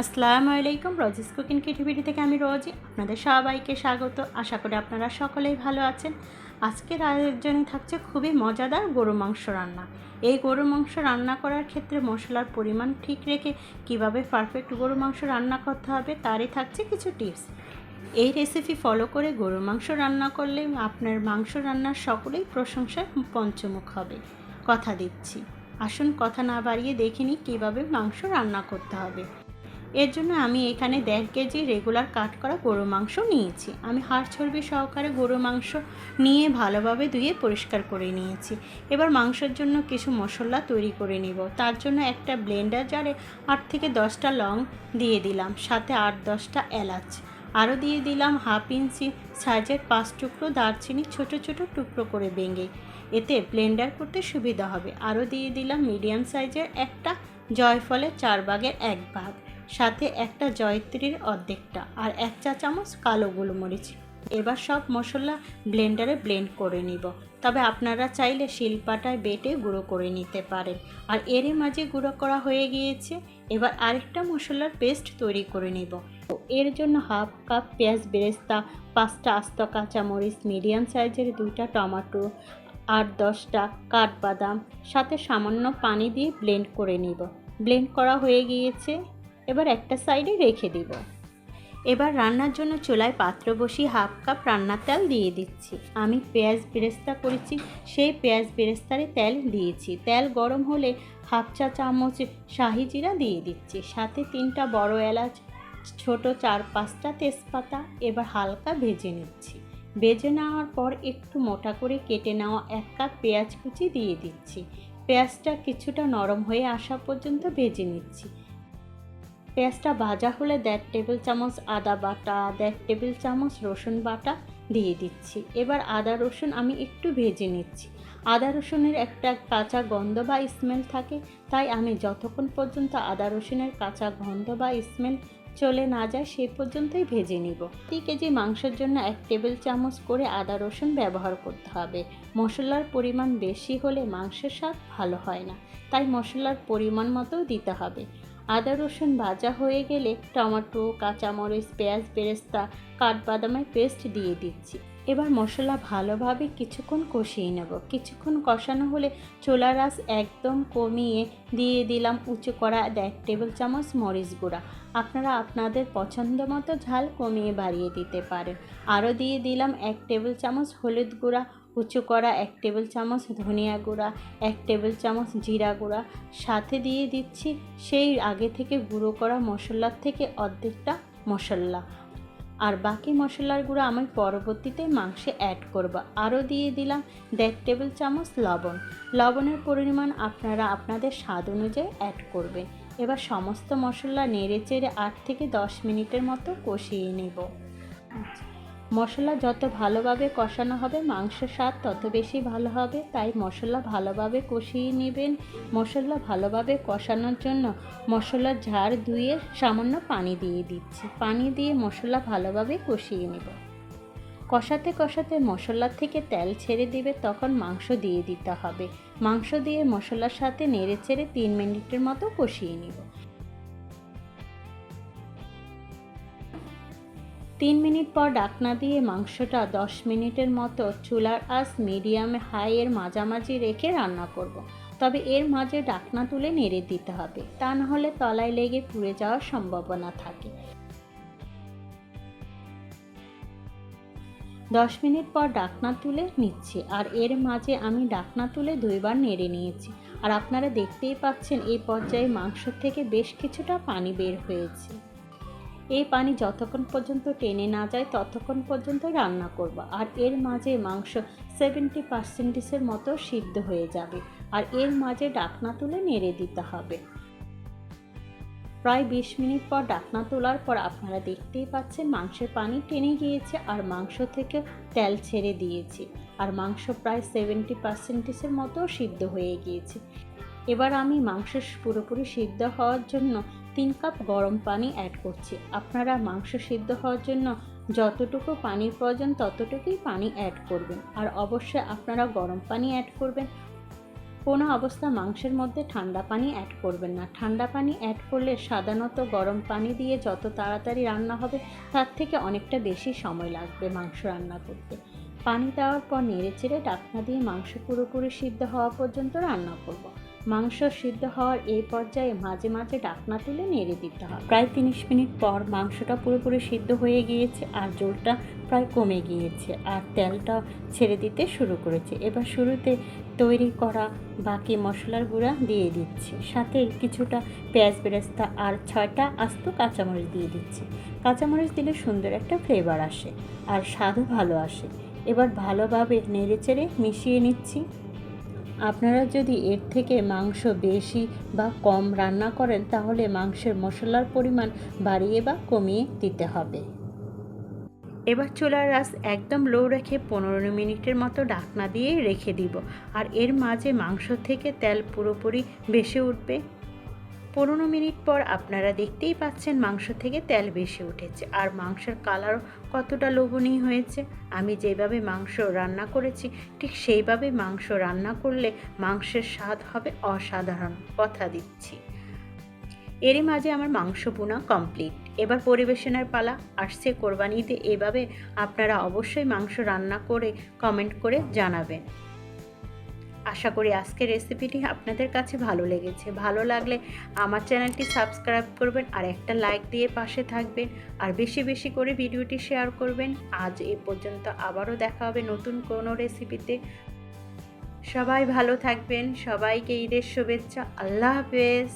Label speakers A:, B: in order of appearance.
A: আসসালামু আলাইকুম, রজিস কুকিং কিটিভিটি থেকে আমি রোজি আপনাদের সবাইকে স্বাগত। আশা করি আপনারা সকলেই ভালো আছেন। আজকের আয়োজনে থাকছে খুবই মজাদার গরু মাংস রান্না। এই গরু মাংস রান্না করার ক্ষেত্রে মশলার পরিমাণ ঠিক রেখে কীভাবে পারফেক্ট গরু মাংস রান্না করতে হবে তারই থাকছে কিছু টিপস এই রেসিপি ফলো করে গরু মাংস রান্না করলে আপনার মাংস রান্নার সকলেই প্রশংসায় পঞ্চমুখ হবে। কথা দিচ্ছি। আসুন কথা না বাড়িয়ে দেখিনি কীভাবে মাংস রান্না করতে হবে। এর জন্য আমি এখানে দেড় কেজি রেগুলার কাট করা গরু মাংস নিয়েছি। আমি হাড় চর্বি সহকারে গরু মাংস নিয়ে ভালোভাবে ধুয়ে পরিষ্কার করে নিয়েছি। এবার মাংসের জন্য কিছু মশলা তৈরি করে নিব। তার জন্য একটা ব্লেন্ডার জারে আট থেকে দশটা লং দিয়ে দিলাম, সাথে আট দশটা এলাচ। আরও দিয়ে দিলাম হাফ ইঞ্চি সাইজের পাঁচ টুকরো দারচিনি ছোট ছোট টুকরো করে ভেঙে। এতে ব্লেন্ডার করতে সুবিধা হবে। আরও দিয়ে দিলাম মিডিয়াম সাইজের একটা জয়ফলের চার ভাগের এক ভাগ। সাথে একটা জয়ত্রীর অর্ধেকটা আর এক চা চামচ কালো গোলমরিচ। এবার সব মশলা ব্লেন্ডারে ব্লেন্ড করে নিব। তবে আপনারা চাইলে শিলপাটায় বেটে গুঁড়ো করে নিতে পারেন। আর এরই মাঝে গুঁড়ো করা হয়ে গিয়েছে, এবার আরেকটা মশলার পেস্ট তৈরি করে নিব। এর জন্য হাফ কাপ পেঁয়াজ বেরেস্তা, পাঁচটা আস্ত কাঁচামরিচ, মিডিয়াম সাইজের দুইটা টমেটো, আট দশটা কাঠবাদাম, সাথে সামান্য পানি দিয়ে ব্লেন্ড করে নিব। ব্লেন্ড করা হয়ে গিয়েছে এবার একটা সাইডে রেখে দিব। এবার রান্নার জন্য চুলায় পাত্র বসিয়ে হাফ কাপ রান্নার তেল দিয়ে দিচ্ছি। আমি পেঁয়াজ বেরেস্তা করেছি, সেই পেঁয়াজ বেরেস্তারে তেল দিয়েছি। তেল গরম হলে হাফ চা চামচ শাহি জিরা দিয়ে দিচ্ছি। সাথে তিনটা বড় এলাচ, ছোট চার পাঁচটা তেজপাতা এবার হালকা ভেজে নিচ্ছি। ভেজে নেওয়ার পর একটু মোটা করে কেটে নেওয়া এক কাপ পেঁয়াজ কুচি দিয়ে দিচ্ছি। পেঁয়াজটা কিছুটা নরম হয়ে আসা পর্যন্ত ভেজে নিচ্ছি। পেঁয়াজটা ভাজা হলে দেড় টেবিল চামচ আদা বাটা, দেড় টেবিল চামচ রসুন বাটা দিয়ে দিচ্ছি। এবার আদা রসুন আমি একটু ভেজে নিচ্ছি। আদা রসুনের একটা কাঁচা গন্ধ বা স্মেল থাকে, তাই আমি যতক্ষণ পর্যন্ত আদা রসুনের কাঁচা গন্ধ বা স্মেল চলে না যায় সেই পর্যন্তই ভেজে নিব। প্রতি কেজি মাংসের জন্য এক টেবিল চামচ করে আদা রসুন ব্যবহার করতে হবে। মশলার পরিমাণ বেশি হলে মাংসের স্বাদ ভালো হয় না, তাই মশলার পরিমাণ মতো দিতে হবে। আদা রসুন ভাজা হয়ে গেলে টমেটো, কাঁচামরিচ, পেঁয়াজ, বেরেস্তা, কাঠবাদামের পেস্ট দিয়ে দিচ্ছি। এবার মশলা ভালোভাবে কিছুক্ষণ কষিয়ে নেব। কিছুক্ষণ কষানো হলে চোলা রাস একদম কমিয়ে দিয়ে দিলাম উঁচু করা এক টেবিল চামচ মরিচ গুঁড়া। আপনারা আপনাদের পছন্দ মতো ঝাল কমিয়ে বাড়িয়ে দিতে পারেন। আরও দিয়ে দিলাম এক টেবিল চামচ হলুদ গুঁড়া উঁচু করা এক টেবিল চামচ ধনিয়া গুঁড়া, এক টেবিল চামচ জিরা গুঁড়া। সাথে দিয়ে দিচ্ছি সেই আগে থেকে গুঁড়ো করা মশলার থেকে অর্ধেকটা মশলা। আর বাকি মশলার গুঁড়ো আমি পরবর্তীতে মাংসে অ্যাড করব। আরও দিয়ে দিলাম দেড় টেবিল চামচ লবণ। লবণের পরিমাণ আপনারা আপনাদের স্বাদ অনুযায়ী অ্যাড করবেন। এবার সমস্ত মশলা নেড়ে চেড়ে আট থেকে দশ মিনিটের মতো কষিয়ে নেব। আচ্ছা। মশলা যত ভালোভাবে কষানো হবে মাংস স্বাদ তত বেশি ভালো হবে। তাই মশলা ভালোভাবে কষিয়ে নেবেন। মশলা ভালোভাবে কষানোর জন্য মশলার ঝাড় ধুয়ে সামান্য পানি দিয়ে দিচ্ছি। পানি দিয়ে মশলা ভালোভাবে কষিয়ে নেব। কষাতে কষাতে মশলার থেকে তেল ছেড়ে দিবে, তখন মাংস দিয়ে দিতে হবে। মাংস দিয়ে মশলার সাথে নেড়ে চেড়ে তিন মিনিটের মতো কষিয়ে নেব। তিন মিনিট পর ডাকনা দিয়ে মাংসটা দশ মিনিটের মতো চুলার আঁচ মিডিয়াম হাইয়ের মাঝামাঝি রেখে রান্না করব। তবে এর মাঝে ডাকনা তুলে নেড়ে দিতে হবে। তা না হলে তলায় লেগে পুড়ে যাওয়ার সম্ভাবনা থাকে। দশ মিনিট পর ডাকনা তুলে নিচ্ছি। আর এর মাঝে আমি ডাকনা তুলে দুইবার নেড়ে নিয়েছি। আর আপনারা দেখতেই পাচ্ছেন, এই পর্যায়ে মাংস থেকে বেশ কিছুটা পানি বের হয়েছে। এই পানি যতক্ষণ পর্যন্ত টেনে না যায়, ততক্ষণ পর্যন্ত রান্না করব। আর এর মাঝে মাংস সেভেন্টি পার্সেন্টেজের মতো সিদ্ধ হয়ে যাবে। আর এর মাঝে ডাকনা তুলে নেড়ে দিতে হবে। প্রায় বিশ মিনিট পর ডাকনা তোলার পর আপনারা দেখতেই পাচ্ছেন মাংসের পানি টেনে গিয়েছে আর মাংস থেকে তেল ছেড়ে দিয়েছে। আর মাংস প্রায় সেভেন্টি পার্সেন্টেজের মতো সিদ্ধ হয়ে গিয়েছে। এবার আমি মাংস পুরোপুরি সিদ্ধ হওয়ার জন্য তিন কাপ গরম পানি অ্যাড করছি। আপনারা মাংস সিদ্ধ হওয়ার জন্য যতটুকু পানির প্রয়োজন ততটুকুই পানি অ্যাড করবেন। আর অবশ্যই আপনারা গরম পানি অ্যাড করবেন। কোনো অবস্থা মাংসের মধ্যে ঠান্ডা পানি অ্যাড করবেন না। ঠান্ডা পানি অ্যাড করলে সাধারণত গরম পানি দিয়ে যত তাড়াতাড়ি রান্না হবে, তার থেকে অনেকটা বেশি সময় লাগবে মাংস রান্না করতে। পানি দেওয়ার পর নেড়ে চেড়ে ডাকনা দিয়ে মাংস পুরোপুরি সিদ্ধ হওয়া পর্যন্ত রান্না করব। মাংস সিদ্ধ হওয়ার এই পর্যায়ে মাঝে মাঝে ডাকনা তুলে নেড়ে দিতে হবে প্রায় তিরিশ মিনিট পর মাংসটা পুরোপুরি সিদ্ধ হয়ে গিয়েছে আর জলটা প্রায় কমে গিয়েছে আর তেলটা ছেড়ে দিতে শুরু করেছে। এবার শুরুতে তৈরি করা বাকি মশলার গুঁড়া দিয়ে দিচ্ছি। সাথে কিছুটা পেঁয়াজ বেরেস্তা আর ছয়টা আস্ত কাঁচামরিচ দিয়ে দিচ্ছি। কাঁচামরিচ দিলে সুন্দর একটা ফ্লেভার আসে আর স্বাদও ভালো আসে। এবার ভালোভাবে নেড়েচেড়ে মিশিয়ে নিচ্ছি। আপনারা যদি এর থেকে মাংস বেশি বা কম রান্না করেন, তাহলে মাংসের মশলার পরিমাণ বাড়িয়ে বা কমিয়ে দিতে হবে। এবার চুলার রাস একদম লো রেখে পনেরো মিনিটের মতো ডাকনা দিয়ে রেখে দিব। আর এর মাঝে মাংস থেকে তেল পুরোপুরি বেশি উঠবে। পনেরো মিনিট পর আপনারা দেখতেই পাচ্ছেন মাংস থেকে তেল বেশি উঠেছে। আর মাংসের কালারও কতটা লোভনীয় হয়েছে। আমি যেভাবে মাংস রান্না করেছি, ঠিক সেইভাবে মাংস রান্না করলে মাংসের স্বাদ হবে অসাধারণ কথা দিচ্ছি। এরই মাঝে আমার মাংস বোনা কমপ্লিট। এবার পরিবেশনের পালা। আসছে কোরবানিতে। এভাবে আপনারা অবশ্যই মাংস রান্না করে কমেন্ট করে জানাবেন। আশা করি আজকের রেসিপিটি আপনাদের কাছে ভালো লেগেছে। ভালো লাগলে আমার চ্যানেলটি সাবস্ক্রাইব করবেন আর একটা লাইক দিয়ে পাশে থাকবেন আর বেশি বেশি করে ভিডিওটি শেয়ার করবেন। আজ এ পর্যন্ত আবারও দেখা হবে নতুন কোনো রেসিপিতে সবাই ভালো থাকবেন, সবাইকে ঈদের শুভেচ্ছা। আল্লাহ হাফেজ।